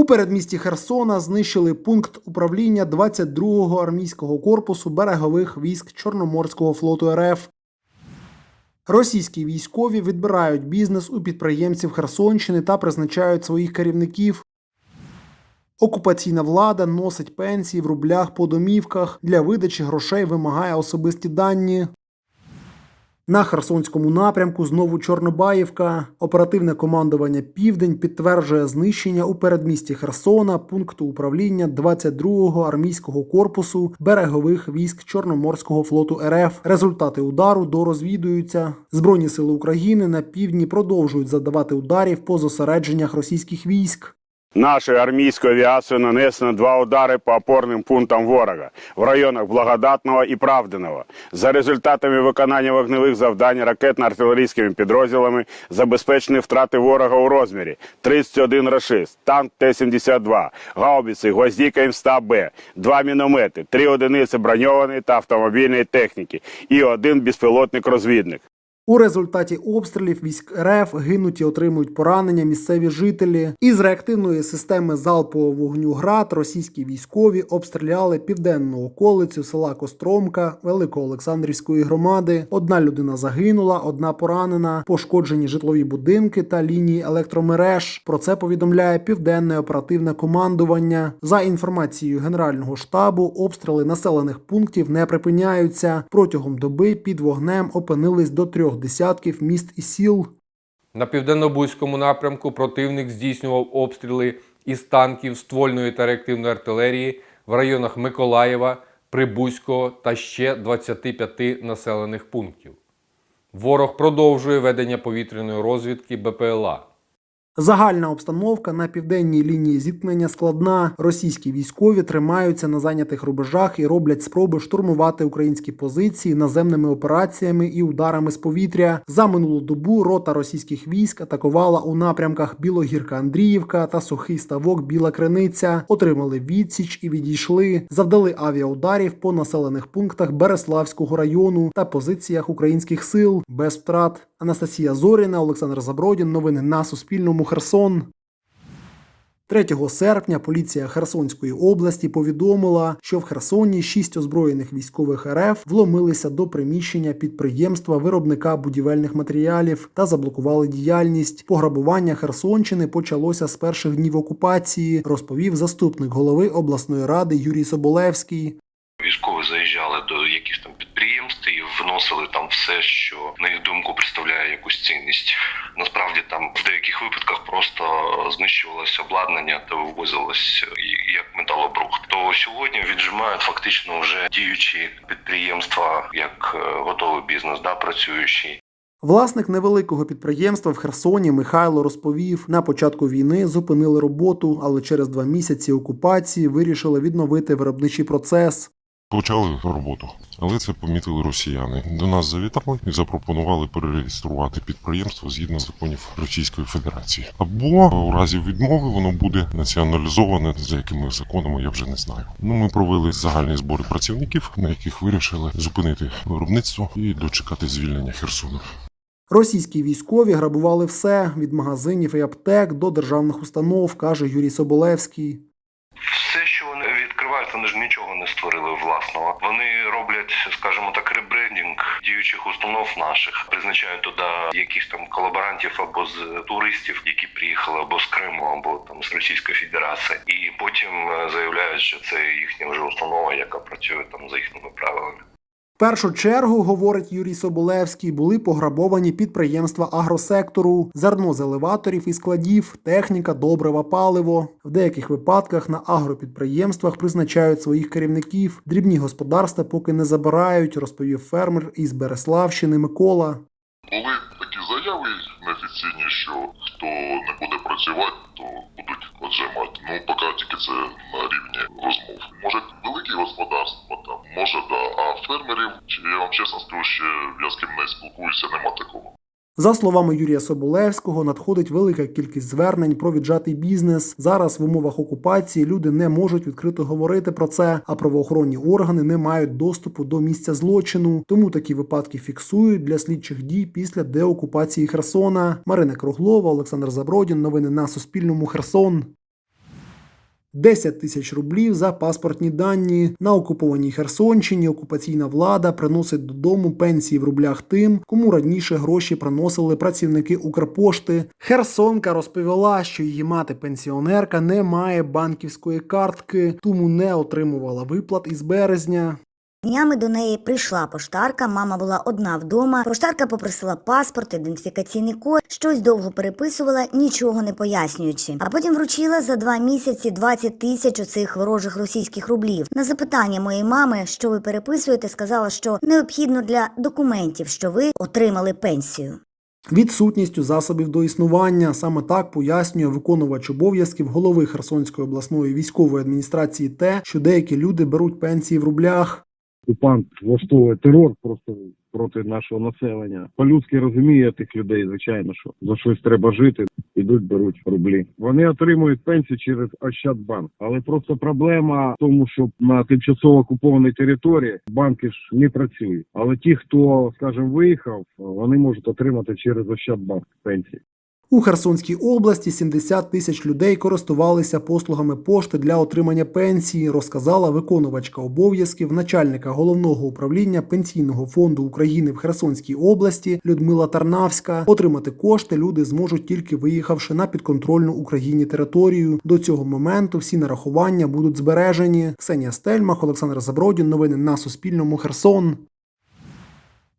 У передмісті Херсона знищили пункт управління 22-го армійського корпусу берегових військ Чорноморського флоту РФ. Російські військові відбирають бізнес у підприємців Херсонщини та призначають своїх керівників. Окупаційна влада носить пенсії в рублях по домівках. Для видачі грошей вимагає особисті дані. На Херсонському напрямку знову Чорнобаївка. Оперативне командування Південь підтверджує знищення у передмісті Херсона пункту управління 22-го армійського корпусу берегових військ Чорноморського флоту РФ. Результати удару дорозвідуються. Збройні сили України на півдні продовжують завдавати ударів по зосередженнях російських військ. Нашою армійською авіацією нанесено два удари по опорним пунктам ворога в районах Благодатного і Правдиного. За результатами виконання вогневих завдань ракетно-артилерійськими підрозділами забезпечені втрати ворога у розмірі 31 рашист, танк Т-72, гаубиці Гвоздіка М100Б, два міномети, три одиниці броньованої та автомобільної техніки і один безпілотник-розвідник. У результаті обстрілів військ РФ гинуть і отримують поранення місцеві жителі. Із реактивної системи залпового вогню ГРАД російські військові обстріляли південну околицю села Костромка Великоолександрівської громади. Одна людина загинула, одна поранена, пошкоджені житлові будинки та лінії електромереж. Про це повідомляє південне оперативне командування. За інформацією Генерального штабу, обстріли населених пунктів не припиняються. Протягом доби під вогнем опинились до трьох десятків міст і сіл. На південно-бузькому напрямку противник здійснював обстріли із танків ствольної та реактивної артилерії в районах Миколаєва, Прибузького та ще 25 населених пунктів. Ворог продовжує ведення повітряної розвідки БПЛА. Загальна обстановка на південній лінії зіткнення складна. Російські військові тримаються на зайнятих рубежах і роблять спроби штурмувати українські позиції наземними операціями і ударами з повітря. За минулу добу рота російських військ атакувала у напрямках Білогірка-Андріївка та Сухий Ставок Біла Криниця. Отримали відсіч і відійшли. Завдали авіаударів по населених пунктах Береславського району та позиціях українських сил без втрат. Анастасія Зоріна, Олександр Забродін. Новини на Суспільному. Херсон. 3 серпня поліція Херсонської області повідомила, що в Херсоні шість озброєних військових РФ вломилися до приміщення підприємства виробника будівельних матеріалів та заблокували діяльність. Пограбування Херсонщини почалося з перших днів окупації, розповів заступник голови обласної ради Юрій Соболевський. Вносили там все, що на їх думку представляє якусь цінність. Насправді там в деяких випадках просто знищувалося обладнання та вивозилось як металобрухт. То сьогодні віджимають фактично вже діючі підприємства як е, готовий бізнес, да працюючий. Власник невеликого підприємства в Херсоні Михайло розповів, на початку війни зупинили роботу, але через два місяці окупації вирішили відновити виробничий процес. Почали роботу, але це помітили росіяни. До нас завітали і запропонували перереєструвати підприємство згідно законів Російської Федерації. Або у разі відмови воно буде націоналізоване за якими законами, я вже не знаю. Ну ми провели загальні збори працівників, на яких вирішили зупинити виробництво і дочекати звільнення Херсону. Російські військові грабували все від магазинів і аптек до державних установ, каже Юрій Соболевський. Все, що вони відкривають, вони ж нічого не створили власного. Вони роблять, скажімо так, ребрендінг діючих установ наших, призначають туди якихось там колаборантів або з туристів, які приїхали або з Криму, або там з Російської Федерації, і потім е, заявляють, що це їхня вже установа, яка працює там за їхніми правилами. Першу чергу, говорить Юрій Соболевський, були пограбовані підприємства агросектору, зерно з елеваторів і складів, техніка, добрива, паливо. В деяких випадках на агропідприємствах призначають своїх керівників. Дрібні господарства поки не забирають, розповів фермер із Береславщини Микола. Були такі заяви неофіційні, що хто не буде працювати, то будуть отжимати. Ну, поки тільки це на рівні розмов. Може, великі господарства там, може, да. А фермерів, я вам чесно скажу, ще я з ким не спілкуюся, нема такого. За словами Юрія Соболевського, надходить велика кількість звернень про віджатий бізнес. Зараз в умовах окупації люди не можуть відкрито говорити про це, а правоохоронні органи не мають доступу до місця злочину. Тому такі випадки фіксують для слідчих дій після деокупації Херсона. Марина Круглова, Олександр Забродін. Новини на Суспільному. Херсон. 10 тисяч рублів за паспортні дані. На окупованій Херсонщині окупаційна влада приносить додому пенсії в рублях тим, кому раніше гроші приносили працівники Укрпошти. Херсонка розповіла, що її мати пенсіонерка не має банківської картки, тому не отримувала виплат із березня. Днями до неї прийшла поштарка, мама була одна вдома. Поштарка попросила паспорт, ідентифікаційний код, щось довго переписувала, нічого не пояснюючи. А потім вручила за два місяці 20 тисяч оцих ворожих російських рублів. На запитання моєї мами, що ви переписуєте, сказала, що необхідно для документів, що ви отримали пенсію. Відсутністю засобів до існування саме так пояснює виконувач обов'язків голови Херсонської обласної військової адміністрації те, що деякі люди беруть пенсії в рублях. Окупант влаштовує терор просто проти нашого населення. По-людськи розуміє тих людей, звичайно, що за щось треба жити, ідуть, беруть рублі. Вони отримують пенсію через Ощадбанк, але просто проблема в тому, що на тимчасово окупованій території банки ж не працюють. Але ті, хто, скажімо, виїхав, вони можуть отримати через Ощадбанк пенсії. У Херсонській області 70 тисяч людей користувалися послугами пошти для отримання пенсії, розказала виконувачка обов'язків начальника головного управління пенсійного фонду України в Херсонській області Людмила Тарнавська. Отримати кошти люди зможуть тільки виїхавши на підконтрольну Україні територію. До цього моменту всі нарахування будуть збережені. Ксенія Стельмах, Олександр Забродін. Новини на Суспільному. Херсон.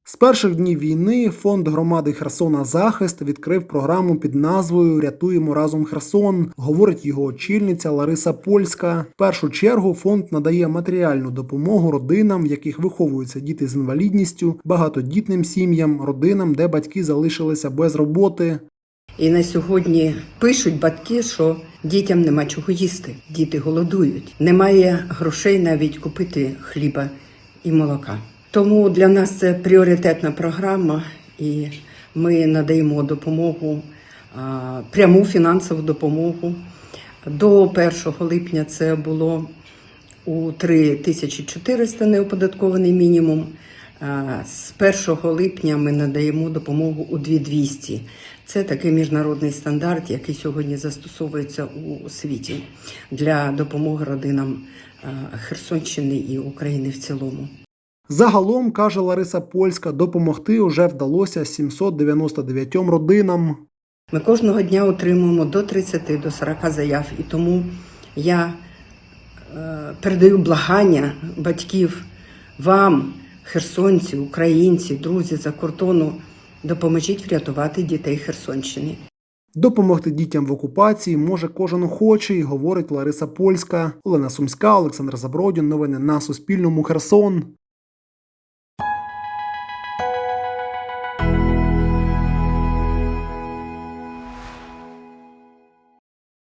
З перших днів війни фонд громади Херсона Захист відкрив програму під назвою Рятуємо разом Херсон, говорить його очільниця Лариса Польська. В першу чергу фонд надає матеріальну допомогу родинам, в яких виховуються діти з інвалідністю, багатодітним сім'ям, родинам, де батьки залишилися без роботи. І на сьогодні пишуть батьки, що дітям нема чого їсти, діти голодують. Немає грошей навіть купити хліба і молока. Тому для нас це пріоритетна програма, і ми надаємо допомогу, пряму фінансову допомогу. До 1 липня це було у 3400 неоподаткований мінімум. З 1 липня ми надаємо допомогу у 2200. Це такий міжнародний стандарт, який сьогодні застосовується у світі для допомоги родинам Херсонщини і України в цілому. Загалом, каже Лариса Польська, допомогти уже вдалося 799 родинам. Ми кожного дня отримуємо до 30 до 40 заяв, і тому я е, передаю благання батьків вам, херсонці, українці, друзі за кордону, допоможіть врятувати дітей Херсонщини. Допомогти дітям в окупації може кожен охочий, говорить Лариса Польська. Олена Сумська, Олександр Забродін. Новини на Суспільному. Херсон.